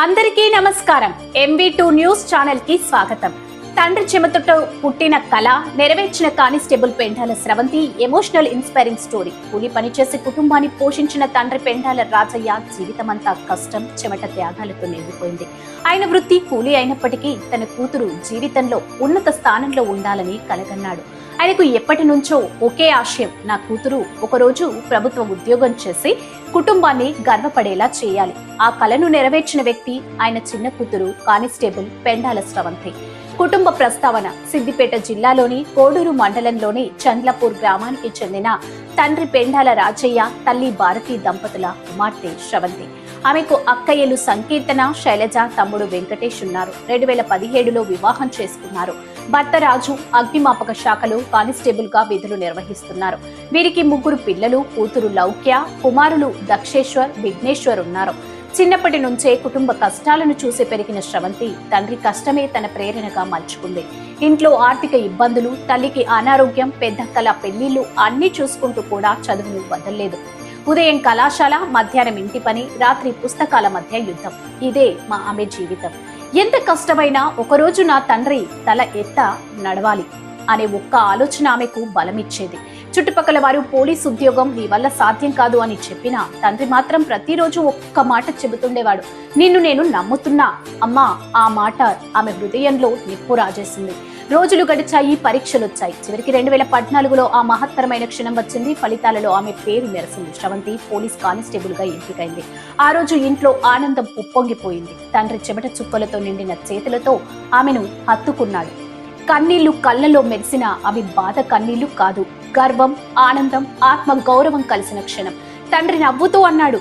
అందరికీ నమస్కారం. MB two news ఛానల్కి స్వాగతం. తండ్రి చెమతతో పుట్టిన కళ నెరవేర్చిన constable Pendala Sravanthi emotional inspiring story. కూలి పనిచేసి కుటుంబాన్ని పోషించిన తండ్రి పెండాల రాజయ్య జీవితమంతా కష్టం చెమట త్యాగాలతో నిండిపోయింది. ఆయన వృత్తి కూలి అయినప్పటికీ తన కూతురు జీవితంలో ఉన్నత స్థానంలో ఉండాలని కలగన్నాడు. ఆయనకు ఎప్పటి నుంచో ఒకే ఆశయం. నా కూతురు ఒకరోజు ప్రభుత్వ ఉద్యోగం చేసి కుటుంబాన్ని గర్వపడేలా చేయాలి. ఆ కలను నెరవేర్చిన వ్యక్తి ఆయన చిన్న కూతురు కానిస్టేబుల్ పెండాల స్రవంతి. కుటుంబ ప్రస్తావన సిద్దిపేట జిల్లాలోని కోడూరు మండలంలోని చంద్లపూర్ గ్రామానికి చెందిన తండ్రి పెండాల రాజయ్య తల్లి భారతి దంపతుల కుమార్తె శ్రవంతి ఆమెకు అక్కయ్యలు సంకీర్తన శైలజ తమ్ముడు వెంకటేష్ ఉన్నారు. రెండు వేల పదిహేడులో వివాహం చేసుకున్నారు. భర్త రాజు అగ్నిమాపక శాఖలో కానిస్టేబుల్గా విధులు నిర్వహిస్తున్నారు. వీరికి ముగ్గురు పిల్లలు కూతురు లౌక్య కుమారులు దక్షేశ్వర్ విఘ్నేశ్వర్ ఉన్నారు. చిన్నప్పటి నుంచే కుటుంబ కష్టాలను చూసి పెరిగిన శ్రవంతి తండ్రి కష్టమే తన ప్రేరణగా మలుచుకుంది. ఇంట్లో ఆర్థిక ఇబ్బందులు తల్లికి అనారోగ్యం పెద్ద కల పెళ్ళిళ్ళు అన్ని చూసుకుంటూ కూడా చదువును వదలలేదు. ఉదయం కళాశాల మధ్యాహ్నం ఇంటి పని రాత్రి పుస్తకాల మధ్య యుద్ధం. ఇదే మా ఆమె జీవితం. ఎంత కష్టమైనా ఒకరోజు నా తండ్రి తల ఎత్త నడవాలి అనే ఒక్క ఆలోచన ఆమెకు బలమిచ్చేది. చుట్టుపక్కల వారు పోలీస్ ఉద్యోగం నీ వల్ల సాధ్యం కాదు అని చెప్పినా తండ్రి మాత్రం ప్రతిరోజు ఒక్క మాట చెబుతుండేవాడు. నిన్ను నేను నమ్ముతున్నా. అమ్మా ఆ మాట ఆమె హృదయంలో నిప్పు రాజేసింది. రోజులు గడిచాయి పరీక్షలు వచ్చాయి చివరికి రెండు వేల పద్నాలుగులో ఆ మహత్తరమైన క్షణం వచ్చింది. ఫలితాలలో ఆమె పేరు మెరసింది శ్రవంతి పోలీస్ కానిస్టేబుల్గా ఎంపికైంది. ఆ రోజు ఇంట్లో ఆనందం ఉప్పొంగిపోయింది. తండ్రి చెమట చుక్కలతో నిండిన చేతులతో ఆమెను హత్తుకున్నాడు. కన్నీళ్ళు కళ్ళలో మెరిసిన అవి బాధ కన్నీళ్ళు కాదు. గర్వం ఆనందం ఆత్మ గౌరవం కలిసిన క్షణం. తండ్రి నవ్వుతూ అన్నాడు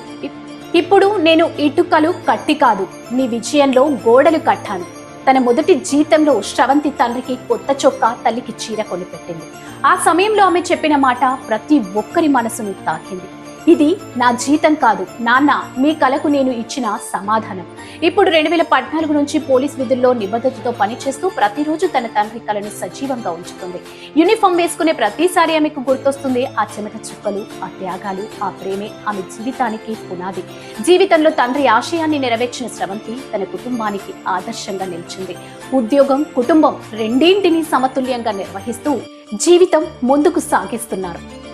ఇప్పుడు నేను ఇటుకలు కట్టి కాదు. నీ విజయంలో గోడలు కట్టాను. తన మొదటి జీతంలో శ్రవంతి తండ్రికి కొత్త చొక్కా తల్లికి చీర కొనిపెట్టింది. ఆ సమయంలో ఆమె చెప్పిన మాట ప్రతి ఒక్కరి మనసును తాకింది. ఇది నా జీతం కాదు. నాన్న మీ కలకు నేను ఇచ్చిన సమాధానం. ఇప్పుడు రెండు వేల పద్నాలుగు నుంచి పోలీస్ విధుల్లో నిబద్ధతతో పనిచేస్తూ ప్రతిరోజు తన తండ్రి కలను సజీవంగా ఉంచుతుంది. యూనిఫామ్ వేసుకునే ప్రతిసారి ఆమెకు గుర్తొస్తుంది ఆ చెమట చుక్కలు ఆ త్యాగాలు ఆ ప్రేమే ఆమె జీవితానికి పునాది. జీవితంలో తండ్రి ఆశయాన్ని నెరవేర్చిన స్రవంతి తన కుటుంబానికి ఆదర్శంగా నిలిచింది. ఉద్యోగం కుటుంబం రెండింటిని సమతుల్యంగా నిర్వహిస్తూ జీవితం ముందుకు సాగిస్తున్నారు.